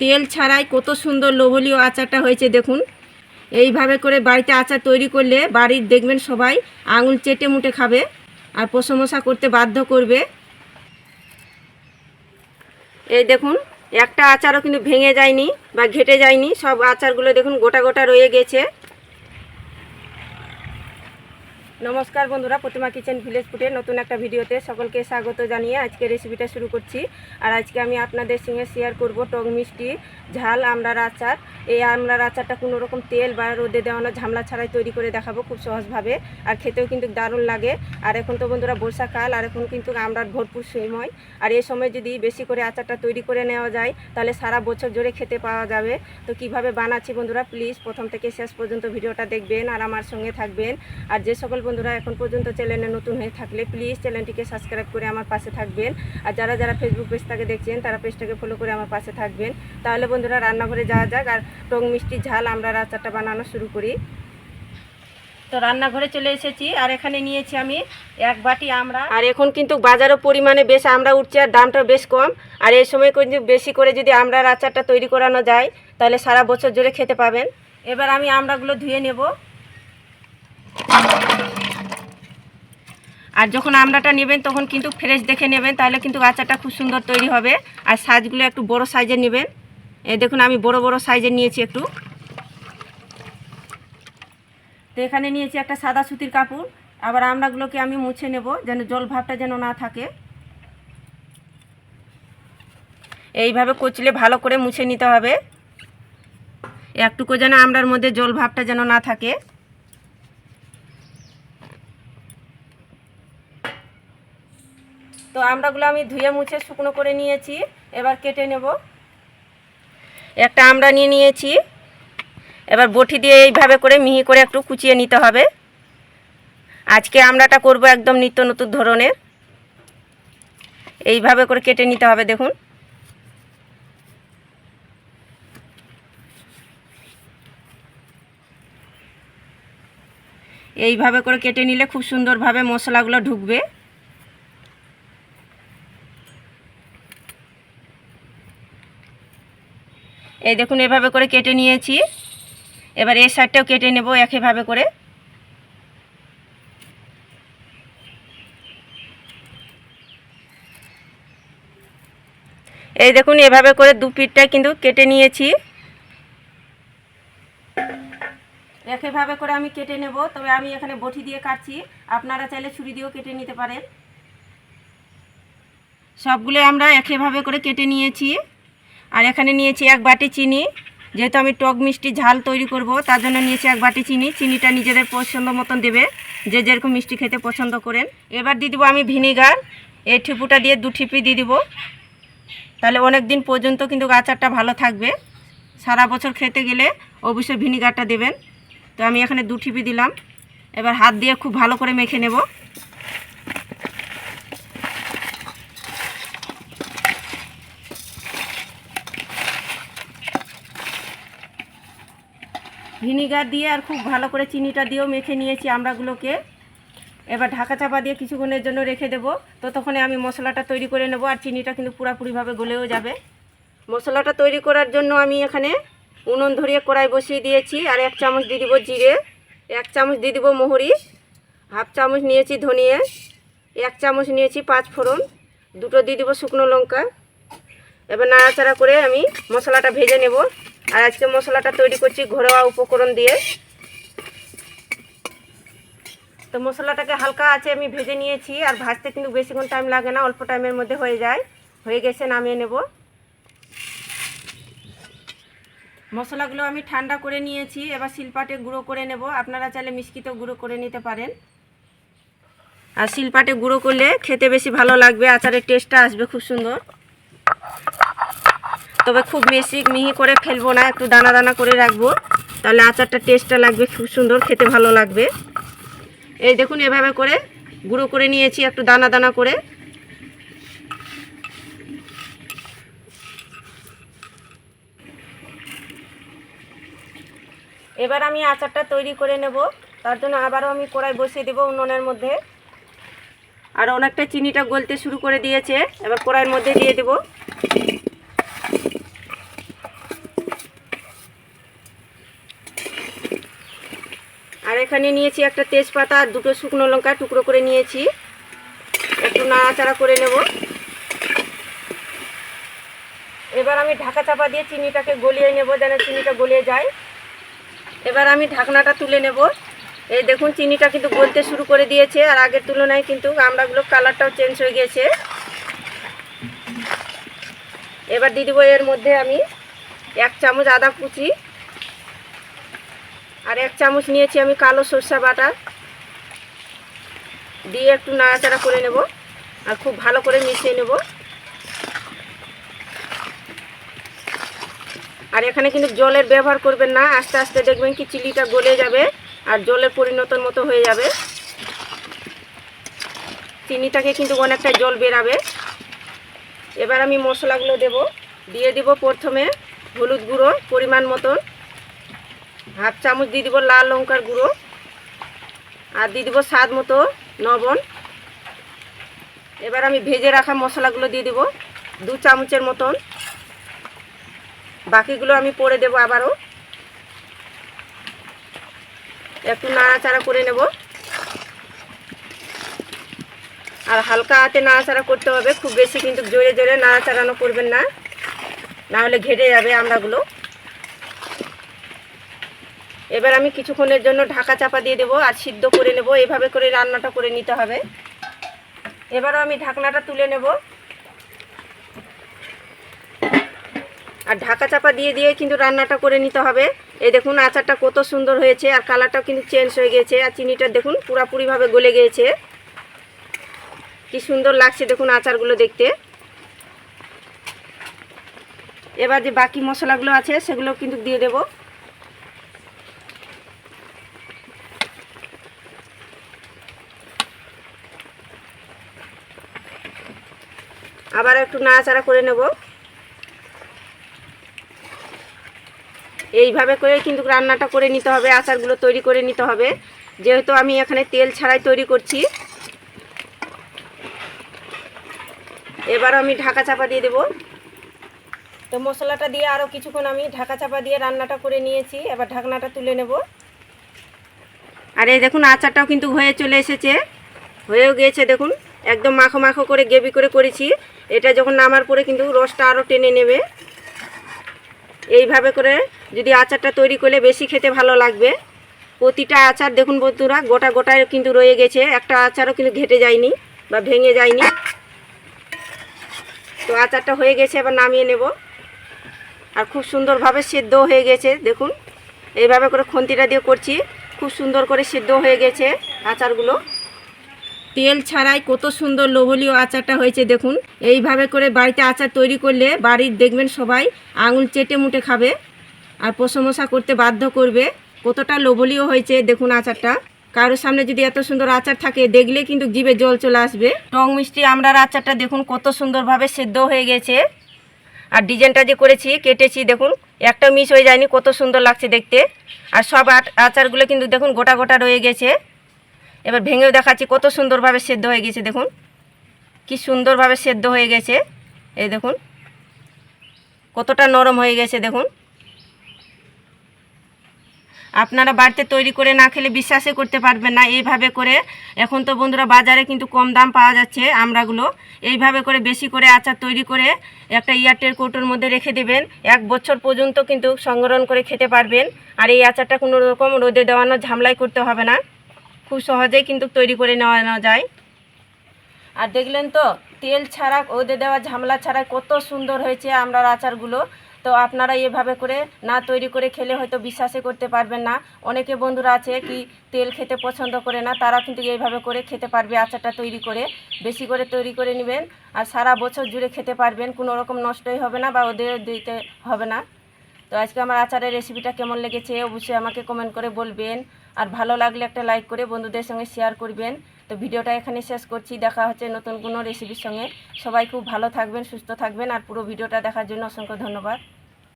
তেল ছাড়াই কত সুন্দর লোভলীয় আচারটা হয়েছে দেখুন। এইভাবে করে বাড়িতে আচার তৈরি করলে বাড়ির দেখবেন সবাই আঙুল চেটে মুটে খাবে আর প্রশংসা করতে বাধ্য করবে। এই দেখুন, একটা আচারও কিন্তু ভেঙে যায়নি বা ঘেটে যায়নি, সব আচারগুলো দেখুন গোটা গোটা রয়ে গেছে। নমস্কার বন্ধুরা, প্রতিমা কিচেন ভিলেজ ফুটে নতুন একটা ভিডিওতে সকলকে স্বাগত জানিয়ে আজকে রেসিপিটা শুরু করছি। আর আজকে আমি আপনাদের সঙ্গে শেয়ার করব টক মিষ্টি, ঝাল, আমড়ার আচার। এই আমড়ার আচারটা কোনো রকম তেল বা রোদে দেওয়ানো ঝামলা ছাড়াই তৈরি করে দেখাবো খুব সহজভাবে। আর খেতেও কিন্তু দারুণ লাগে। আর এখন তো বন্ধুরা বর্ষাকাল আর এখন কিন্তু আমড়ার ভরপুর সময়। আর এই সময় যদি বেশি করে আচারটা তৈরি করে নেওয়া যায়, তাহলে সারা বছর জুড়ে খেতে পাওয়া যাবে। তো কীভাবে বানাচ্ছি বন্ধুরা প্লিজ প্রথম থেকে শেষ পর্যন্ত ভিডিওটা দেখবেন আর আমার সঙ্গে থাকবেন। আর যে সকল বন্ধুরা, এখন পর্যন্ত চ্যানেলে নতুন হয়ে থাকলে প্লিজ চ্যানেলটিকে সাবস্ক্রাইব করে আমার পাশে থাকবেন। আর যারা যারা ফেসবুক পেজটাকে দেখছেন, তারা পেজটাকে ফলো করে আমার পাশে থাকবেন। তাহলে বন্ধুরা, রান্নাঘরে যাওয়া যাক। আর টক মিষ্টি ঝাল আমরা আচারটা বানানো শুরু করি। তো রান্নাঘরে চলে এসেছি। আর এখানে নিয়েছি আমি এক বাটি আমরা। আর এখন কিন্তু বাজারও পরিমাণে বেশ আমরা উঠছে আর দামটাও বেশ কম। আর এই সময় কিন্তু বেশি করে যদি আমড়ার আচারটা তৈরি করানো যায়, তাহলে সারা বছর জুড়ে খেতে পাবেন। এবার আমি আমড়াগুলো ধুয়ে নেব। আর যখন আমড়াটা নেবেন, তখন কিন্তু ফ্রেশ দেখে নেবেন, তাহলে কিন্তু আচারটা খুব সুন্দর তৈরি হবে। আর সাইজগুলো একটু বড় সাইজের নেবেন। দেখুন, আমি বড় বড় সাইজের নিয়েছি একটু। তো এখানে নিয়েছি একটা সাদা সুতির কাপড়। আবার আমড়াগুলোকে আমি মুছে নেব, যেন জল ভাবটা যেন না থাকে। এইভাবে কচলে ভালো করে মুছে নিতে হবে। একটুকু যেন আমড়ার মধ্যে জল ভাবটা যেন না থাকে। তো আমড়াগুলো আমি ধুয়ে মুছে শুকনো করে নিয়েছি, এবার কেটে নেব। একটা আমড়া নিয়ে নিয়েছি, এবার বটি দিয়ে এইভাবে করে মিহি করে একটু কুচিয়ে নিতে হবে। আজকে আমড়াটা করব একদম নিত্য নতুন ধরনের। এইভাবে করে কেটে নিতে হবে, দেখুন। এইভাবে করে কেটে নিলে খুব সুন্দরভাবে মশলাগুলো ঢুকবে। এই দেখুন, এভাবে করে কেটে নিয়েছি। এবার এই সাইডটাও কেটে নেব একইভাবে করে। এই দেখুন, এভাবে করে দু পিঠটা কিন্তু কেটে নিয়েছি। একইভাবে করে আমি কেটে নেব, তবে আমি এখানে বটি দিয়ে কাটছি। আপনারা চাইলে ছুরি দিয়েও কেটে নিতে পারেন। সবগুলো আমরা একইভাবে করে কেটে নিয়েছি। আর এখানে নিয়েছি এক বাটি চিনি। যেহেতু আমি টক মিষ্টি ঝাল তৈরি করব, তার জন্য নিয়েছি এক বাটি চিনি। চিনিটা নিজেদের পছন্দ মতন দেবে, যে যেরকম মিষ্টি খেতে পছন্দ করেন। এবার দিয়ে দেবো আমি ভিনিগার। এই ঠিপুটা দিয়ে দু ঠিপি দিয়ে দিব। তাহলে অনেক দিন পর্যন্ত কিন্তু আচারটা ভালো থাকবে। সারা বছর খেতে গেলে অবশ্যই ভিনিগারটা দেবেন। তো আমি এখানে দু ঠিপি দিলাম। এবার হাত দিয়ে খুব ভালো করে মেখে নেব। ভিনিগার দিয়ে আর খুব ভালো করে চিনিটা দিয়েও মেখে নিয়েছি আমড়াগুলোকে। এবার ঢাকা চাপা দিয়ে কিছুক্ষণের জন্য রেখে দেবো। ততক্ষণে আমি মশলাটা তৈরি করে নেব আর চিনিটা কিন্তু পুরাপুরিভাবে গলেও যাবে। মশলাটা তৈরি করার জন্য আমি এখানে উনুন ধরিয়ে কড়াই বসিয়ে দিয়েছি আর এক চামচ দিয়ে দিব জিরে, এক চামচ দিয়ে দিব মোহরি, হাফ চামচ নিয়েছি ধনিয়ে, এক চামচ নিয়েছি পাঁচ ফোড়ন, দুটো দিয়ে দিব শুকনো লঙ্কা। এবার নাড়াচাড়া করে আমি মশলাটা ভেজে নেব। আর আজকে মশলাটা তৈরি করছি ঘরোয়া উপকরণ দিয়ে। তো মশলাটাকে হালকা আছে আমি ভেজে নিয়েছি, আর ভাজতে কিন্তু বেশিক্ষণ টাইম লাগে না, অল্প টাইমের মধ্যে হয়ে যায়। হয়ে গেছে, নামিয়ে নেব। মশলাগুলো আমি ঠান্ডা করে নিয়েছি, এবার শিলপাটে গুঁড়ো করে নেব। আপনারা চাইলে মিষ্কিতেও গুঁড়ো করে নিতে পারেন। আর শিলপাটে গুঁড়ো করলে খেতে বেশি ভালো লাগবে, আচারের টেস্টটা আসবে খুব সুন্দর। তবে খুব বেশি মিহি করে ফেলব না, একটু দানা দানা করে রাখব। তাহলে আচারটা টেস্টটা লাগবে, খুব সুন্দর, খেতে ভালো লাগবে। এই দেখুন, এভাবে করে গুঁড়ো করে নিয়েছি, একটু দানা দানা করে। এবার আমি আচারটা তৈরি করে নেব। তার জন্য আবারও আমি কড়াই বসিয়ে দেবো উনুনের মধ্যে। আর অনেকটা চিনিটা গলতে শুরু করে দিয়েছে। এবার কড়াইয়ের মধ্যে দিয়ে দেবো। এখানে নিয়েছি একটা তেজপাতা আর দুটো শুকনো লঙ্কা টুকরো করে নিয়েছি। একটু নাড়াচাড়া করে নেব। এবার আমি ঢাকা চাপা দিয়ে চিনিটাকে গলিয়ে নেব যেন চিনিটা গলিয়ে যায়। এবার আমি ঢাকনাটা তুলে নেব। এই দেখুন, চিনিটা কিন্তু গলতে শুরু করে দিয়েছে আর আগের তুলনায় কিন্তু আমড়াগুলো কালারটাও চেঞ্জ হয়ে গেছে। এবার দিয়ে দেবো এর মধ্যে আমি এক চামচ আদা কুচি। আর এক চামচ নিয়েছি আমি কালো সরষা বাটা। দিয়ে একটু নাড়াচাড়া করে নেব আর খুব ভালো করে মিশিয়ে নেব। আর এখানে কিন্তু জলের ব্যবহার করবেন না, আস্তে আস্তে দেখবেন কি চিলিটা গলে যাবে আর জলের পরিণতর মতো হয়ে যাবে। চিনিটাকে কিন্তু অনেকটা জল বেরাবে। এবার আমি মশলাগুলো দেব, দিয়ে দিব প্রথমে হলুদ গুঁড়ো পরিমাণ মতন। হাফ চামচ দিয়ে দিব লাল লঙ্কার গুঁড়ো আর দিয়ে দিব স্বাদ মতো লবণ। এবার আমি ভেজে রাখা মশলাগুলো দিয়ে দিব দু চামচের মতন। বাকিগুলো আমি পরে দেব আবারও। একটু নাড়াচাড়া করে নেব। আর হালকা হাতে নাড়াচাড়া করতে হবে, খুব বেশি কিন্তু জোরে জোরে নাড়াচাড়ানো করবেন না। না হলে ঘেটে যাবে আমড়াগুলো এবার আমি কিছুক্ষণের জন্য ঢাকা চাপা দিয়ে দেবো আর সিদ্ধ করে নেব। এভাবে করে রান্নাটা করে নিতে হবে। এবারও আমি ঢাকনাটা তুলে নেব। আর ঢাকা চাপা দিয়ে দিয়ে কিন্তু রান্নাটা করে নিতে হবে। এই দেখুন, আচারটা কত সুন্দর হয়েছে আর কালারটাও কিন্তু চেঞ্জ হয়ে গেছে। আর চিনিটা দেখুন, পুরাপুরিভাবে গলে গিয়েছে কি সুন্দর লাগছে দেখুন আচারগুলো দেখতে। এবার যে বাকি মশলাগুলো আছে, সেগুলো কিন্তু দিয়ে দেব। আবার একটু নাড়াচাড়া করে নেব। এইভাবে করে কিন্তু রান্নাটা করে নিতে হবে, আচারগুলো তৈরি করে নিতে হবে। যেহেতু আমি এখানে তেল ছাড়াই তৈরি করছি। এবার আমি ঢাকা চাপা দিয়ে দেব। তো মশলাটা দিয়ে আরও কিছুক্ষণ আমি ঢাকা চাপা দিয়ে রান্নাটা করে নিয়েছি। এবার ঢাকনাটা তুলে নেব। আর এই দেখুন, আচারটাও কিন্তু হয়ে চলে এসেছে। হয়েও গিয়েছে, দেখুন। একদম মাখো মাখো করে গেবি করে করেছি। এটা যখন নামার পরে কিন্তু রসটা আরও টেনে নেবে। এইভাবে করে যদি আচারটা তৈরি করলে বেশি খেতে ভালো লাগবে। প্রতিটা আচার দেখুন বন্ধুরা, গোটা গোটায় কিন্তু রয়ে গেছে। একটা আচারও কিন্তু ঘেটে যায়নি বা ভেঙে যায়নি। তো আচারটা হয়ে গেছে, এবার নামিয়ে নেব। আর খুব সুন্দরভাবে সেদ্ধ হয়ে গেছে, দেখুন। এইভাবে করে খন্তিটা দিয়ে করছি। খুব সুন্দর করে সেদ্ধ হয়ে গেছে আচারগুলো। তেল ছাড়াই কত সুন্দর লোভলীয় আচারটা হয়েছে দেখুন। এইভাবে করে বাড়িতে আচার তৈরি করলে বাড়ির দেখবেন সবাই আঙুল চেটে মুটে খাবে আর প্রশংসা করতে বাধ্য করবে। কতটা লোভলীয় হয়েছে দেখুন আচারটা। কারোর সামনে যদি এত সুন্দর আচার থাকে, দেখলে কিন্তু জিভে জল চলে আসবে। টং মিষ্টি আমড়ার আচারটা দেখুন কত সুন্দরভাবে সেদ্ধ হয়ে গেছে। আর ডিজাইনটা যে করেছি, কেটেছি দেখুন, একটা মিস হয়ে যায়নি, কত সুন্দর লাগছে দেখতে। আর সব আচারগুলো কিন্তু দেখুন গোটা গোটা রয়ে গেছে। এবার ভেঙেও দেখাচ্ছি, কত সুন্দরভাবে সেদ্ধ হয়ে গেছে, দেখুন। কি সুন্দরভাবে সেদ্ধ হয়ে গেছে, এই দেখুন। কতটা নরম হয়ে গেছে, দেখুন। আপনারা বাড়িতে তৈরি করে না খেলে বিশ্বাসই করতে পারবেন না, এইভাবে করে। এখন তো বন্ধুরা বাজারে কিন্তু কম দাম পাওয়া যাচ্ছে আমরাগুলো। এইভাবে করে বেশি করে আচার তৈরি করে একটা ইয়ারটের কৌটোর মধ্যে রেখে দেবেন। এক বছর পর্যন্ত কিন্তু সংগ্রহণ করে খেতে পারবেন। আর এই আচারটা কোনো রকম রোদে দেওয়ানোর ঝামলাই করতে হবে না। খুব সহজেই কিন্তু তৈরি করে নেওয়ানো যায়। আর দেখলেন তো, তেল ছাড়া ওদের দেওয়া ঝামলা ছাড়া কত সুন্দর হয়েছে আমরা আচারগুলো। তো আপনারা এভাবে করে না তৈরি করে খেলে হয়তো বিশ্বাসই করতে পারবেন না। অনেকে বন্ধুরা আছে কি তেল খেতে পছন্দ করে না, তারা কিন্তু এইভাবে করে খেতে পারবে আচারটা তৈরি করে। বেশি করে তৈরি করে নেবেন আর সারা বছর জুড়ে খেতে পারবেন, কোনো রকম নষ্টই হবে না বা ওদের দিতে হবে না। তো আজকে আমার আচারের রেসিপিটা কেমন লেগেছে অবশ্যই আমাকে কমেন্ট করে বলবেন। আর ভালো লাগলে একটা লাইক করে বন্ধুদের সঙ্গে শেয়ার করবেন। তো ভিডিওটা এখানে শেষ করছি। দেখা হচ্ছে নতুন কোনো রেসিপির সঙ্গে। সবাই খুব ভালো থাকবেন, সুস্থ থাকবেন। আর পুরো ভিডিওটা দেখার জন্য অসংখ্য ধন্যবাদ।